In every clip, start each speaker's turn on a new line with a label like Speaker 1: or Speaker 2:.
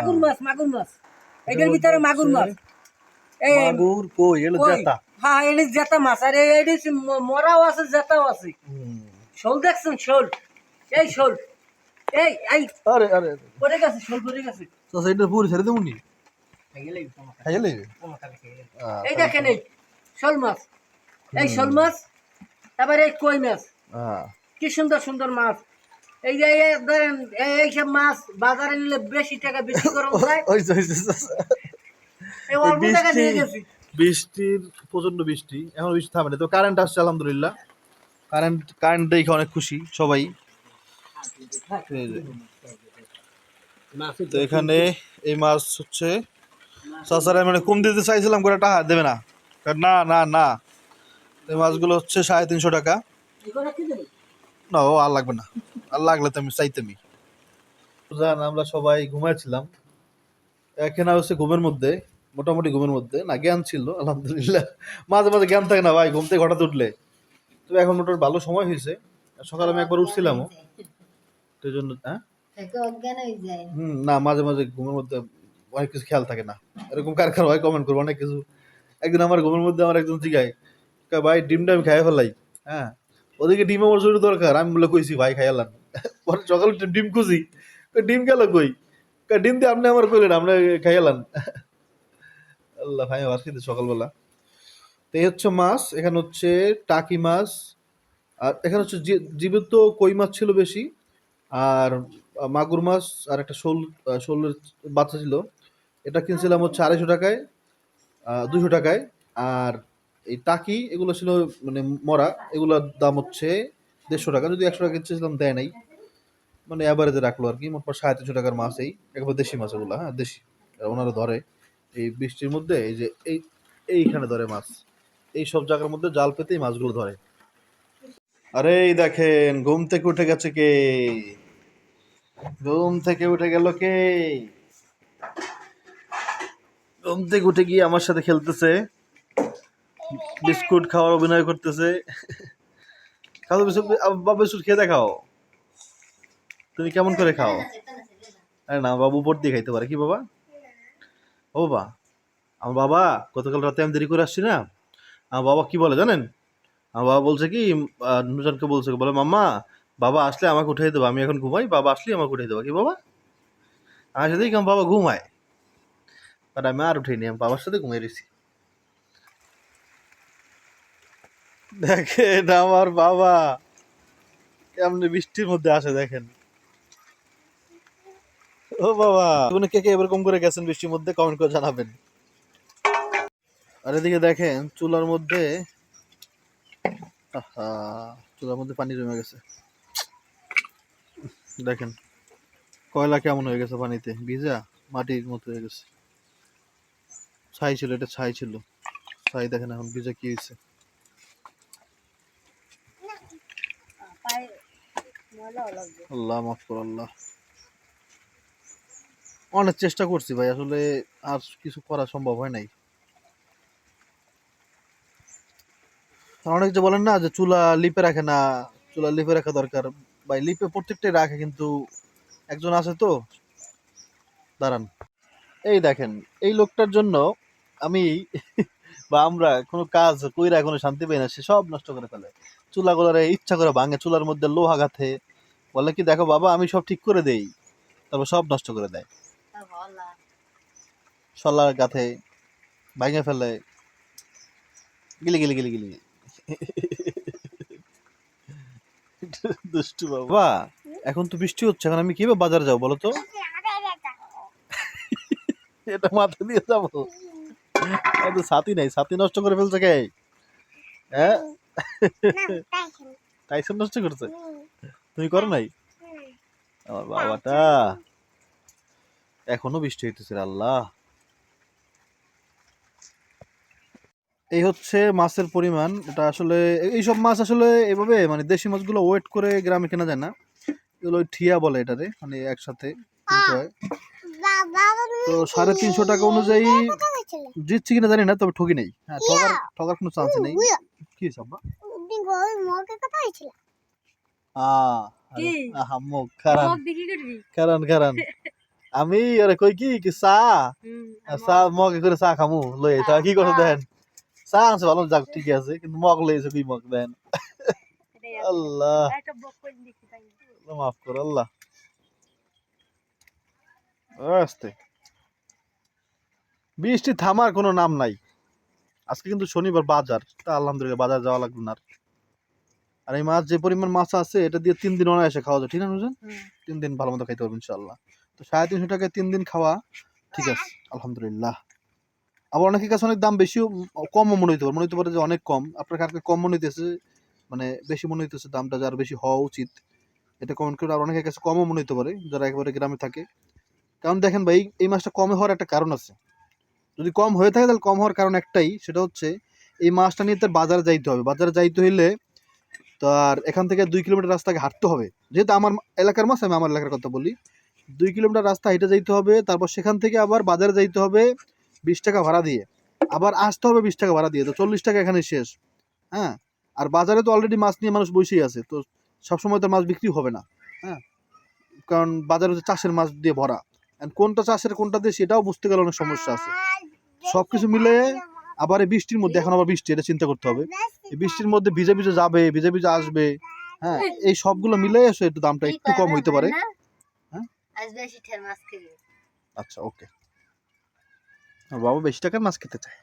Speaker 1: মাগুর মাছ মাগুর মাছ। এটার ভিতরে মাগুর মাছ। এই
Speaker 2: মাগুর কই? এলো? জেতা।
Speaker 1: হ্যাঁ এটা জেতা মাছ। আর এই- মরাও আছে জেতাও আছে। শোল দেখছেন? শোল। এই শোল। এই এই।
Speaker 2: আরে আরে
Speaker 1: পড়ে গেছে শোল পড়ে গেছে।
Speaker 2: তো সেইটা পুরি ছেড়ে দেবো নি।
Speaker 1: এই দেখেন এই শোল মাছ। এই শোল মাছ তারপরে এই কই মাছ। কি সুন্দর সুন্দর মাছ। এই যে ধরেন এইসব মাছ বাজারে নিলে বেশি টাকা বেশি করে যায়
Speaker 2: হইছে হইছে
Speaker 1: এই অল্প টাকা দিয়ে গেছি।
Speaker 2: বৃষ্টির প্রচণ্ড বৃষ্টি। এখন বৃষ্টি থামে না। তো কারেন্ট আসছে আলহামদুলিল্লাহ। কারেন্ট কারেন্ট দেখে অনেক খুশি সবাই। তো এখানে এই মাছ হচ্ছে সাসারা মানে কম দিতে চাইছিলাম করে টাকা দেবে না। না না না। এই মাছগুলো হচ্ছে সাড়ে তিনশো টাকা। না ও আর লাগবে না। আর লাগলে তো আমি চাইতামই। জান আমরা সবাই ঘুমাইছিলাম। এখানে হচ্ছে ঘুমের মধ্যে মোটামুটি ঘুমের মধ্যে। না জ্ঞান ছিল আলহামদুলিল্লাহ। মাঝে মাঝে জ্ঞান থাকে না ভাই ঘুম থেকে হঠাৎ উঠলে। তবে এখন মোটামুটি ভালো সময় হয়েছে। সকালে আমি একবার উঠছিলামও। তো জন্য হ্যাঁ?
Speaker 3: অজ্ঞান হয়ে যায়।
Speaker 2: হুম না মাঝে মাঝে ঘুমের মধ্যে অনেক কিছু খেয়াল থাকে না। এরকম কার কার হয় কমেন্ট করব অনেক কিছু। একদিন আমার ঘুমের মধ্যে আমার একজন জিগায় ভাই ডিমটা আমি খাই ফেলাই। হ্যাঁ? ওদিকে ডিম আমার জরুরি দরকার আমি বলে কইছি ভাই খাইয়া খাইলাম পরে সকালে ডিম খুঁজি। ডিম গেল কই? ডিম দিয়ে আপনি আমার কইলেন, আপনি খাইলাম আল্লাহ ভাই আবার কিন্তু সকালবেলা। তো এই হচ্ছে মাছ, এখানে হচ্ছে টাকি মাছ, আর এখানে হচ্ছে জীবিত কই মাছ ছিল বেশি, আর মাগুর মাছ, আর একটা শোল শোলের বাচ্চা ছিল। এটা কিনছিলাম হচ্ছে আড়াইশো টাকায় দুশো টাকায়। আর এই টাকি, এগুলো ছিল মানে মরা, এগুলোর দাম হচ্ছে দেড়শো টাকা। যদি একশো টাকা কিনছিলাম দেয় নাই। মানে অ্যাভারেজে রাখল আর কি মোট সাড়ে তিনশো টাকার মাছ এই, একবার দেশি মাছ এগুলো হ্যাঁ দেশি। ওনারা ধরে এই বৃষ্টির মধ্যে এই যে এই, এইখানে ধরে মাছ। এই সব জায়গার মধ্যে জাল পেতেই মাছগুলো ধরে। আরে দেখেন, ঘুম থেকে উঠে গেছে কে? ঘুম থেকে উঠে গেল কে? ঘুম থেকে উঠে গিয়ে আমার সাথে খেলতেছে। বিস্কুট খাওয়ার অভিনয় করতেছে। খাও তো বিস্কুট বিস্কুট খেয়ে দেখাও। তুমি কেমন করে খাও? আরে না, বাবু উপর দিয়ে খাইতে পারে। কি বাবা? ও বাবা, আমার বাবা, গতকাল রাতে আমি দেরি করে আসছি না। আমার বাবা কি বলে জানেন? আমার বাবা বলছে কি নুজানকে বলছে, বলে, মাম্মা, বাবা আসলে আমাকে উঠিয়ে দেবো, আমি এখন ঘুমাই, বাবা আসলে আমাকে উঠিয়ে দেবো। কি বাবা? আমার সাথেই কেমন বাবা ঘুমায়? বাট আমি আর উঠিনি আমি বাবার সাথে ঘুমিয়ে রয়েছি। দেখেন আমার বাবা, কেমনি বৃষ্টির মধ্যে আসে দেখেন। ও বাবা। তুমি কে কে এরকম করে গেছেন বৃষ্টির মধ্যে কমেন্ট করে জানাবেন। আর এদিকে দেখেন চুলার মধ্যে আহা চুলার মধ্যে পানি জমে গেছে। দেখেন কয়লা কেমন হয়ে গেছে পানিতে ভিজা মাটির মতো হয়ে গেছে। ছাই ছিল এটা ছাই ছিল। ছাই দেখেন এখন ভিজা কি হয়েছে। আল্লাহ মাফ কর আল্লাহ। অনেক চেষ্টা করছি ভাই, আসলে আর কিছু করা সম্ভব হয় নাই। অনেক যে বলেন না যে চুলা লিপে রাখে না, চুলা লিপে রাখা দরকার। ভাই, লিপে প্রত্যেকটাই রাখে কিন্তু একজন আছে তো। দাঁড়ান। এই দেখেন, এই লোকটার জন্য আমি বা আমরা কোনো কাজ কইরা কোনো শান্তি পাই না, সে সব নষ্ট করে ফেলে। চুলাগুলোরে ইচ্ছা করে ভাঙে, চুলার মধ্যে লোহা গাঁথে। বলে কি, দেখো বাবা, আমি সব ঠিক করে দেই। তারপর সব নষ্ট করে দেয়। সলার গাথে ভাঙে ফেলে। গিলি গিলি গিলি গিলি। দুষ্টু বাবা। এখন তো বৃষ্টি হচ্ছে এখন আমি কীভাবে বাজার যাব বলো তো? এটা মাথা দিয়ে যাব। তো ছাতি নাই ছাতি নষ্ট করে ফেলছে কে? হ্যাঁ? টাইসন নষ্ট করছে? তুমি করো নাই? আমার বাবাটা। এখনও বৃষ্টি হইতেছে আল্লাহ। এই হচ্ছে মাছের পরিমাণ। এটা আসলে এইসব মাছ আসলে এভাবে মানে দেশি মাছগুলো ওয়েট করে গ্রামে কেনা যায় না। এগুলো ওই ঠিয়া বলে এটারে মানে একসাথে তো সাড়ে তিনশো টাকা অনুযায়ী জিতছি কিনা জানি না তবে ঠকি নেই। হ্যাঁ ঠকার ঠকার কোনো চান্স নেই। কি সব আহ
Speaker 1: কি?
Speaker 2: আহা মুখ খারান।
Speaker 1: বিক্রি করবি?
Speaker 2: খারান খারান। আমি আরে কই কি কি চা? আর চা মগে করে চা খামু লই তা কি করতে দেন? চা আছে ভালো যাক ঠিক আছে কিন্তু মগ লইছে কি মগ দেন। আল্লাহ। মাফ কর আল্লাহ। আস্তে। বৃষ্টি থামার কোনো নাম নাই। আজকে কিন্তু শনিবার বাজার তা আলহামদুলিল্লাহ বাজার যাওয়া লাগবে না আর। এই মাছ যে পরিমাণ মাছ আছে এটা দিয়ে তিন দিন এসে খাওয়া যায় ঠিক না নুজন তিন দিন ভালো মতো খাইতে পারব ইনশাল্লাহ তো সাড়ে তিনশো টাকায় তিন দিন খাওয়া ঠিক আছে আলহামদুলিল্লাহ। আবার অনেকের কাছে অনেক দাম বেশিও, কমও মনে হইতে পারে। মনে হইতে পারে যে অনেক কম। আপনার কাছে কম মনে হইতেছে মানে বেশি মনে হইতেছে দামটা যার বেশি হওয়া উচিত, এটা কমেন্ট করে। আর অনেকের কাছে কমও মনে হইতে পারে, যারা একেবারে গ্রামে থাকে। কারণ দেখেন ভাই, এই মাছটা কমে হওয়ার একটা কারণ আছে। যদি কম হয়ে থাকে, তাহলে কম হওয়ার কারণ একটাই, সেটা হচ্ছে এই মাছটা নিয়ে তার বাজারে যাইতে হবে। বাজারে যাইতে হইলে তো আর এখান থেকে দুই কিলোমিটার রাস্তাকে হাঁটতে হবে। যেহেতু আমার এলাকার মাছ, আমি আমার এলাকার কথা বলি, দুই কিলোমিটার রাস্তা হেঁটে যাইতে হবে, তারপর সেখান থেকে আবার বাজারে যাইতে হবে। বিশ টাকা ভাড়া দিয়ে। আবার আসতে হবে বিশ টাকা ভাড়া দিয়ে তো চল্লিশ টাকা এখানে শেষ। হ্যাঁ? আর বাজারে তো অলরেডি মাছ নিয়ে মানুষ বসেই আছে তো সবসময় তো মাছ বিক্রি হবে না। হ্যাঁ? কারণ বাজারে হচ্ছে চাষের মাছ দিয়ে ভরা। কোনটা চাষের কোনটা দিয়ে সেটাও বুঝতে গেলে অনেক সমস্যা আছে। সব কিছু মিলে আবার এই বৃষ্টির মধ্যে এখন আবার বৃষ্টি এটা চিন্তা করতে হবে। এই বৃষ্টির মধ্যে ভিজে ভিজে যাবে ভিজে ভিজে আসবে। হ্যাঁ? এই সবগুলো মিলে এসে একটু দামটা একটু কম হইতে পারে। হ্যাঁ? আচ্ছা ওকে বাবা বেশি টাকার মাছ খেতে চায়।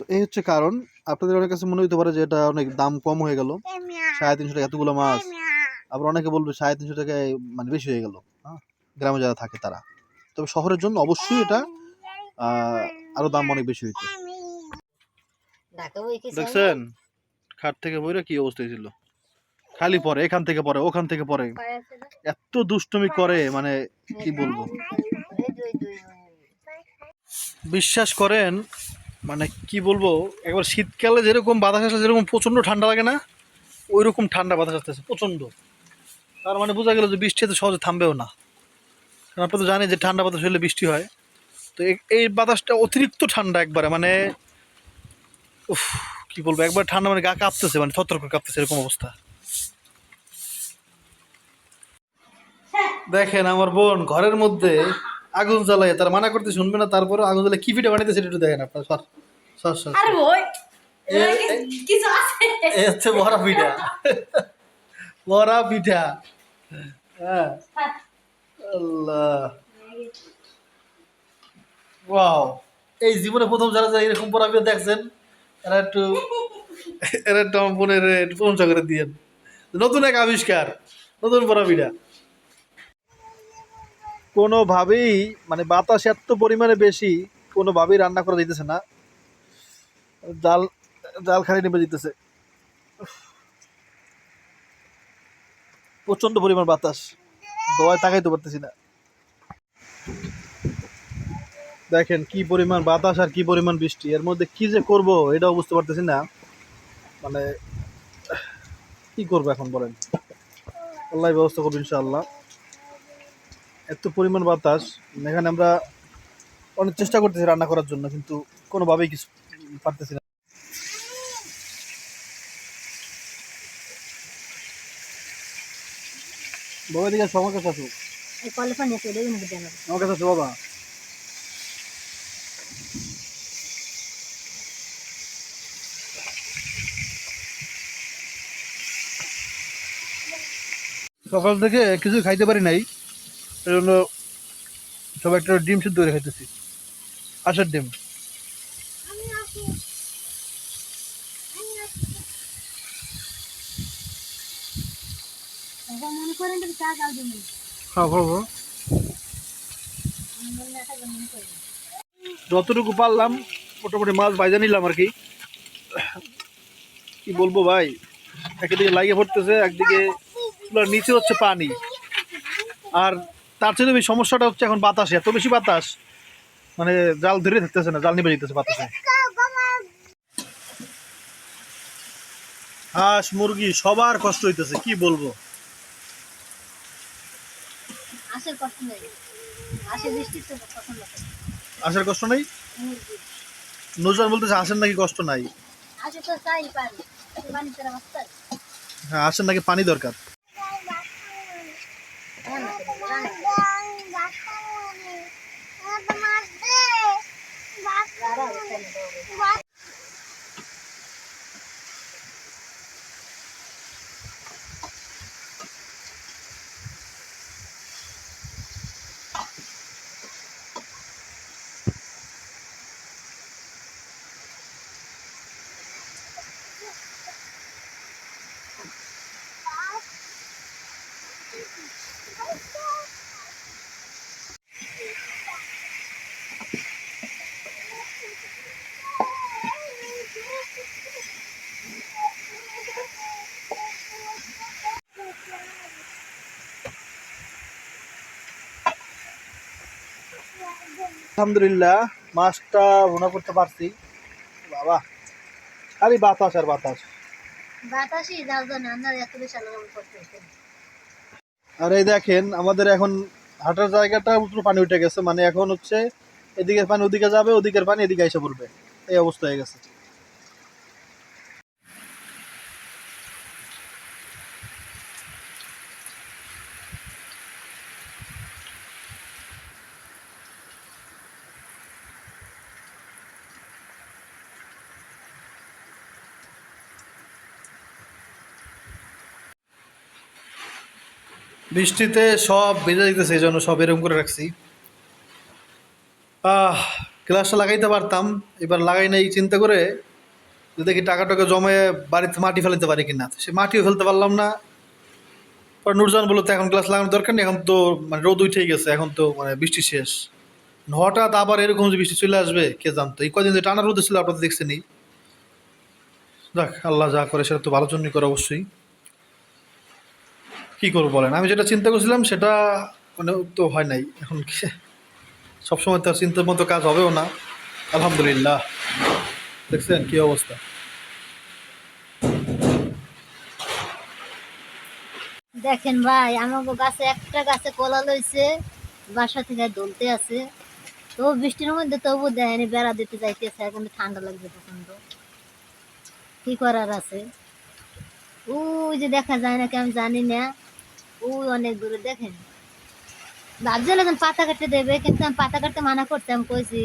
Speaker 2: তো এই হচ্ছে কারণ আপনাদের অনেক কাছে মনে হইতে পারে যে এটা অনেক দাম কম হয়ে গেল। সাড়ে তিনশো টাকা এতগুলো মাছ। আবার অনেকে বলবে সাড়ে তিনশো টাকায় মানে বেশি হয়ে গেল। হ্যাঁ গ্রামে যারা থাকে তারা। তবে শহরের জন্য অবশ্যই এটা আরও দাম অনেক বেশি হইতো। দেখছেন? খাট থেকে বইরা কি অবস্থা ছিল? খালি পরে এখান থেকে পরে ওখান থেকে পরে। এত দুষ্টমি করে মানে কি বলব? বিশ্বাস করেন মানে কি বলব, একবার শীতকালে যেরকম বাতাস আসলে যেরকম প্রচণ্ড ঠান্ডা লাগে না ওই রকম ঠান্ডা বাতাস আসতেছে প্রচণ্ড তার মানে বোঝা গেল যে বৃষ্টি এত সহজে থামবেও না। কারণ আপনারা তো জানেন যে ঠান্ডা বাতাস হলে বৃষ্টি হয়। তো এই বাতাসটা অতিরিক্ত ঠান্ডা একবারে মানে উফ, কি বলব, একবার ঠান্ডা মানে গা কাঁপতেছে মানে করে কাঁপতেছে এরকম অবস্থা। দেখেন আমার বোন, ঘরের মধ্যে আগুন জ্বালায় তার মানা করতে শুনবে না তারপরে আগুন জ্বালায়। কি পিঠা বানাইতেছে এটা একটু দেখেন আপনার সর সর সর
Speaker 1: আরে ওই
Speaker 3: কিছু আছে?
Speaker 2: এ হচ্ছে বড়া পিঠা। বড়া পিঠা। হ্যাঁ। আল্লাহ। ওয়াও এই জীবনে প্রথম যারা যারা এরকম বড়া পিঠা দেখছেন এরা একটু এরা একটু আমার বোনের একটু প্রশংসা করে দিয়েন। নতুন এক আবিষ্কার নতুন বড়া পিঠা। কোনোভাবেই মানে বাতাস এত পরিমাণে বেশি, কোনোভাবেই রান্না করা যাইতেছে না। জাল জাল খালি নেমে যেতেছে প্রচণ্ড পরিমাণ বাতাস। দোয়ায় তাকাইতে পারতেছি না। দেখেন কি পরিমাণ বাতাস আর কি পরিমাণ বৃষ্টি। এর মধ্যে কি যে করব এটাও বুঝতে পারতেছি না। মানে কি করব এখন বলেন? আল্লাহ ব্যবস্থা করব ইনশাআল্লাহ। এত পরিমাণ বাতাস এখানে আমরা অনেক চেষ্টা করতেছি রান্না করার জন্য কিন্তু কোনোভাবেই কিছু পারতেছি না। বাবা দিকে আসো, আমার কাছে আসো। আমার কাছে আসো বাবা। সকাল থেকে কিছু খাইতে পারি নাই। এই জন্য সব একটা ডিম সিদ্ধ করে খাইতেছি। আসার ডিম।
Speaker 3: খাও।
Speaker 2: যতটুকু পারলাম মোটামুটি মাছ বাইজা নিলাম আর কি। কি বলব ভাই? একদিকে লাগিয়ে পড়তেছে একদিকে নিচে হচ্ছে পানি। আর তার চেয়ে বেশি সমস্যাটা হচ্ছে এখন বাতাস এত বেশি বাতাস। মানে জাল ধরে থাকতেছে না জাল নিবে যেতেছে বাতাসে। হাঁস মুরগি সবার কষ্ট হইতেছে কি বলব?
Speaker 3: আসের কষ্ট নেই।
Speaker 2: নুজান বলতেছে আসেন নাকি কষ্ট নাই? হ্যাঁ আসেন নাকি পানি দরকার।
Speaker 3: মাছ
Speaker 2: আলহামদুলিল্লাহ মাছটা ভুনা করতে পারছি। বাবা খালি বাতাস আর বাতাস। আর এই দেখেন আমাদের এখন হাঁটার জায়গাটা উপর পানি উঠে গেছে মানে এখন হচ্ছে এদিকের পানি ওদিকে যাবে ওদিকের পানি এদিকে এসে পড়বে। এই অবস্থা হয়ে গেছে। বৃষ্টিতে সব ভেজে যেতেছে এই জন্য সব এরকম করে রাখছি। আহ, গ্লাসটা লাগাইতে পারতাম, এবার লাগাই নাই, চিন্তা করে দেখি টাকা টাকা জমে বাড়িতে মাটি ফেলতে পারি কিনা। সে মাটিও ফেলতে পারলাম না। পরে নুরজান বলল, তো এখন গ্লাস লাগানোর দরকার নেই, এখন তো মানে রোদ উঠেই গেছে, এখন তো মানে বৃষ্টি শেষ। হঠাৎ আবার এরকম যে বৃষ্টি চলে আসবে, কে জানতো? এই কদিন যে টানা রোদ ছিল আপনারা দেখছেনই দেখ আল্লাহ যা করে সেটা তো ভালোর জন্যই করে অবশ্যই। কি করব বলেন? আমি যেটা চিন্তা করছিলাম সেটা মানে তো হয় নাই। এখন সবসময় তো চিন্তার মতো কাজ হবেও না। আলহামদুলিল্লাহ। দেখছেন কি অবস্থা?
Speaker 3: দেখেন ভাই আমার গাছে একটা গাছে কলা লইছে, বাসা থেকে দলতে আছে। তো বৃষ্টির মধ্যে তবু দেয়নি বেড়া দিতে যাইতেছে, এখন ঠান্ডা লাগছে প্রচণ্ড কি করার আছে? ওই যে দেখা যায় নাকি, আমি জানি না। ওই অনেক দূরে, দেখেন। ভাবছিল এখন পাতা কাটতে দেবে, কিন্তু আমি পাতা কাটতে মানা করতাম কইছি,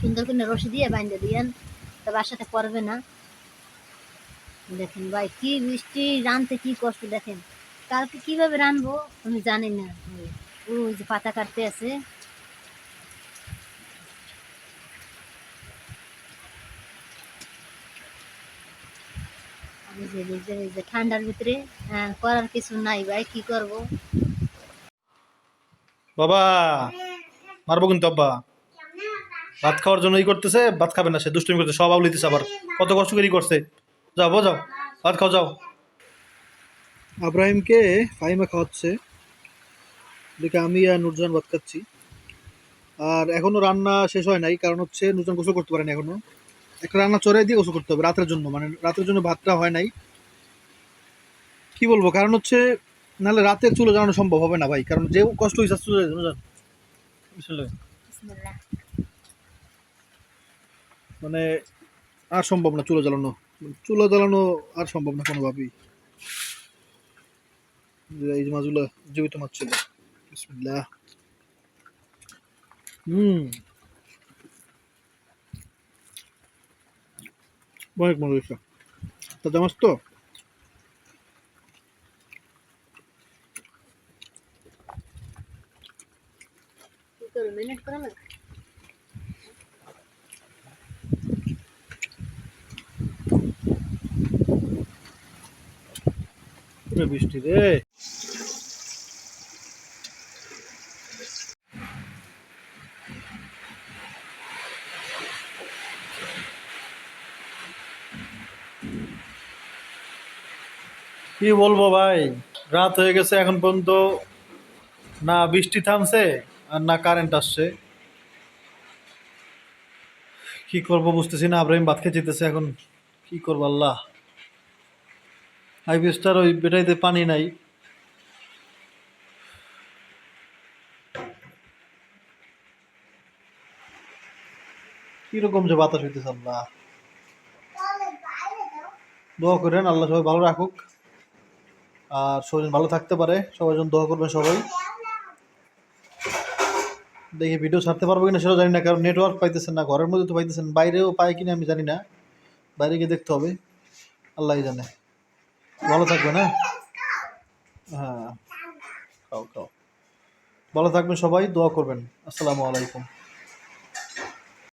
Speaker 3: সুন্দর করে রশি দিয়ে বাইন্ধে দিয়েন, তো বাসাতে করবে না। দেখেন ভাই, কি বৃষ্টি, রানতে কি কষ্ট, দেখেন। কালকে কীভাবে রানবো, আমি জানি না ওই যে পাতা কাটতে আছে। ঠান্ডার ভিতরে হ্যাঁ, করার কিছু নাই ভাই কি করব?
Speaker 2: বাবা মারবো কিন্তু আব্বা। ভাত খাওয়ার জন্য ই করতেছে ভাত খাবে না সে দুষ্টুমি করতে সব আউলিতেছে আবার। কত কষ্ট করেই করছে। যাও বো যাও। ভাত খাও যাও। আব্রাহিমকে ফাইমা খাওয়াচ্ছে। দেখে আমি আর নুরজান ভাত খাচ্ছি। আর এখনও রান্না শেষ হয় নাই কারণ হচ্ছে নুরজান গোসল করতে পারেনি এখনও। একটা রান্না চড়াই দিয়ে গোসল করতে হবে রাতের জন্য মানে রাতের জন্য ভাতটা হয় নাই। কি বলব? কারণ হচ্ছে নাহলে রাতে চুলো জ্বালানো সম্ভব হবে না ভাই কারণ যে কষ্ট হয়েছে চলে বুঝলে
Speaker 3: বিসমিল্লাহ।
Speaker 2: মানে আর সম্ভব না চুলো জ্বালানো। চুলো জ্বালানো আর সম্ভব না কোনোভাবেই। এই মাছগুলো জীবিত মাছ ছিল। বিসমিল্লাহ। হুম। অনেক মজা হয়েছে তাজা মাছ তো
Speaker 3: কি করব মিনিট করে না
Speaker 2: পুরো বৃষ্টি রে কি বলব ভাই? রাত হয়ে গেছে এখন পর্যন্ত। না বৃষ্টি থামছে আর না কারেন্ট আসছে। কি করব বুঝতেছি না, আব্রাহিম ভাত খেয়ে যেতেছে এখন। কি করব আল্লাহ? হাইবিস্টার ওই বেটাইতে পানি নাই। কীরকম যে বাতাস হইতেছে আল্লাহ। দোয়া করেন, আল্লাহ সবাই ভালো রাখুক। আর শরীর ভালো থাকতে পারে। সবাই জন্য দোয়া করবেন সবাই। দেখি ভিডিও ছাড়তে পারব কিনা সেটাও জানি না, কারণ নেটওয়ার্ক পাইতেছেন না, ঘরের মধ্যে তো পাইতেছেন, বাইরেও পায় কিনা আমি জানি না। বাইরে গিয়ে দেখতে হবে আল্লাহই জানে। ভালো থাকবেন হ্যাঁ? হ্যাঁ। খাও খাও। ভালো থাকবেন সবাই, দোয়া করবেন। আসসালামু আলাইকুম।